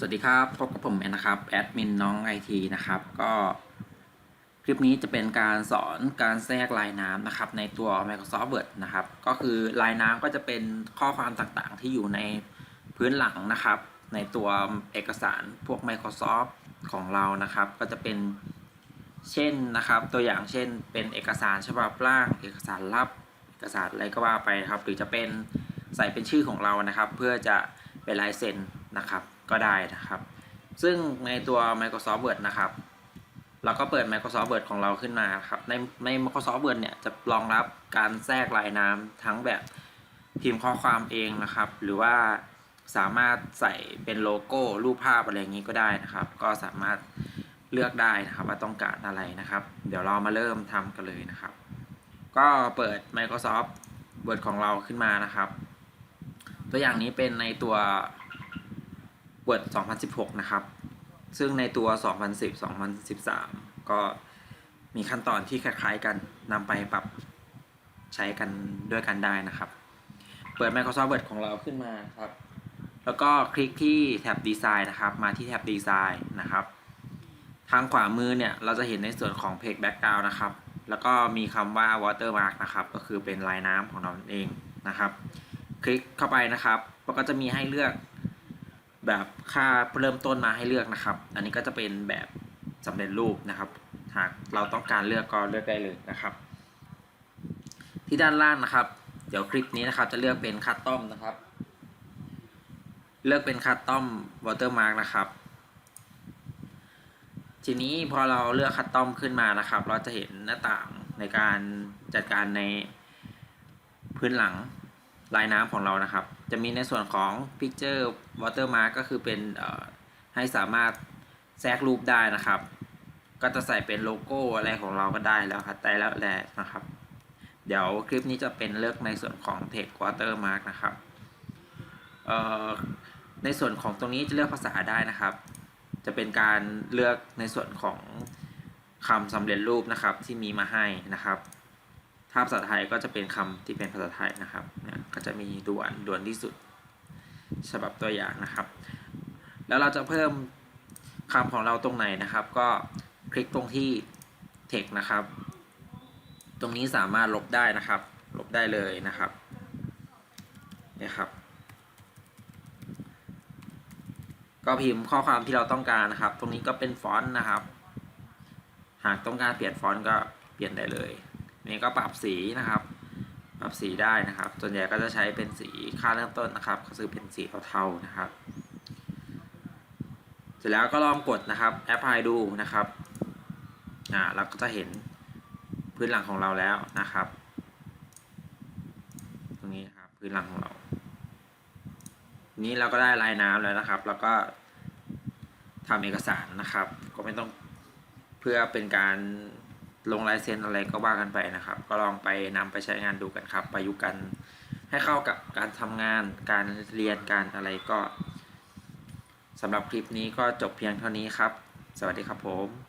สวัสดีครับ พบกับผมแอนนะครับ แอดมินน้องไอทีนะครับ ก็คลิปนี้จะเป็นการสอนการแทรกลายน้ำนะครับ ในตัว Microsoft Word นะครับ ก็คือลายน้ำก็จะเป็นข้อความต่างๆ ที่อยู่ในพื้นหลังนะครับ ในตัวเอกสารพวก Microsoft ของเรานะครับ ก็จะเป็นเช่นนะครับ ตัวอย่างเช่น เป็นเอกสารฉบับร่าง เอกสารลับ เอกสารอะไรก็ว่าไปครับ หรือจะเป็นใส่เป็นชื่อของเรานะครับ เพื่อจะเป็นลายเซ็น นะครับ ก็ได้นะครับ ซึ่งในตัว Microsoft Word นะครับ เราก็เปิด Microsoft Word ของเราขึ้นมาครับ ในใน Microsoft Word เนี่ยจะรองรับการแทรกลายน้ำทั้งแบบพิมพ์ข้อความเองนะครับ หรือว่าสามารถใส่เป็นโลโก้รูปภาพอะไรอย่างนี้ก็ได้นะครับ ก็สามารถเลือกได้นะครับว่าต้องการอะไรนะครับ เดี๋ยวเรามาเริ่มทำกันเลยนะครับ ก็เปิด Microsoft Word ของเราขึ้นมานะครับ ตัวอย่างนี้เป็นในตัว Word 2016 นะครับ ซึ่งในตัว 2010 2013 ก็มีขั้นตอนที่คล้ายๆกันนำไปปรับใช้กันด้วยกันได้นะครับ เปิด Microsoft Word ของเราขึ้นมาครับ แล้วก็คลิกที่แท็บ Design นะครับ มาที่แท็บ Design นะครับ ทางขวามือเนี่ย เราจะเห็นในส่วนของ Page Background นะครับ แล้วก็มีคำว่า Watermark นะครับ ก็คือเป็นลายน้ำของเราเองนะครับ คลิกเข้าไปนะครับแล้วก็จะมีให้เลือก แบบค่าเริ่มต้นมาให้เลือกนะครับ อันนี้ก็จะเป็นแบบสำเร็จรูปนะครับ หากเราต้องการเลือกก็เลือกได้เลยนะครับ ที่ด้านล่างนะครับ เดี๋ยวคลิปนี้นะครับ จะเลือกเป็นคัสตอมนะครับ เลือกเป็นคัสตอมวอเตอร์มาร์กนะครับ ทีนี้พอเราเลือกคัสตอมขึ้นมานะครับ เราจะเห็นหน้าต่างในการจัดการในพื้นหลังลายน้ำของเรานะครับ จะมีในส่วนของ Picture Watermark ก็คือเป็นให้สามารถแทรกรูปได้นะครับ ก็จะใส่เป็นโลโก้อะไรของเราก็ได้แล้วครับได้แล้วแหละนะครับ เดี๋ยวคลิปนี้จะเป็นเลือกในส่วนของ Text Watermark นะครับในส่วนของตรงนี้จะเลือกภาษาได้นะครับ จะเป็นการเลือกในส่วนของคำสำเร็จรูปนะครับที่มีมาให้นะครับ ถ้าภาษาไทยก็จะเป็นคำที่เป็นภาษาไทยนะครับเนี่ยก็จะมีด่วนด่วนที่สุดฉบับตัวอย่างนะครับ แล้วเราจะเพิ่มคำของเราตรงไหนนะครับ ก็คลิกตรงที่ text นะครับ ตรงนี้สามารถลบได้นะครับ ลบได้เลยนะครับนี่ครับ ก็พิมพ์ข้อความที่เราต้องการนะครับ ตรงนี้ก็เป็นฟอนต์นะครับ หากต้องการเปลี่ยนฟอนต์ก็เปลี่ยนได้เลย นี่ก็ปรับสีนะครับ ปรับสีได้นะครับ ส่วนใหญ่ก็จะใช้เป็นสีค่าเริ่มต้นนะครับ ก็คือเป็นสีเทาๆนะครับ เสร็จแล้วก็ลองกดนะครับแอปพลายดูนะครับอ่าเราก็จะเห็นพื้นหลังของเราแล้วนะครับ ตรงนี้ครับพื้นหลังของเรา นี้เราก็ได้ลายน้ำแล้วนะครับ แล้วก็ทำเอกสารนะครับ ก็ไม่ต้องเพื่อเป็นการ ลงลายเซ็นอะไรก็ว่ากันไปนะครับ ก็ลองไปนำไปใช้งานดูกันครับ ประยุกต์กันให้เข้ากับการทำงาน การเรียนการอะไรก็สำหรับคลิปนี้ก็จบเพียงเท่านี้ครับ สวัสดีครับผม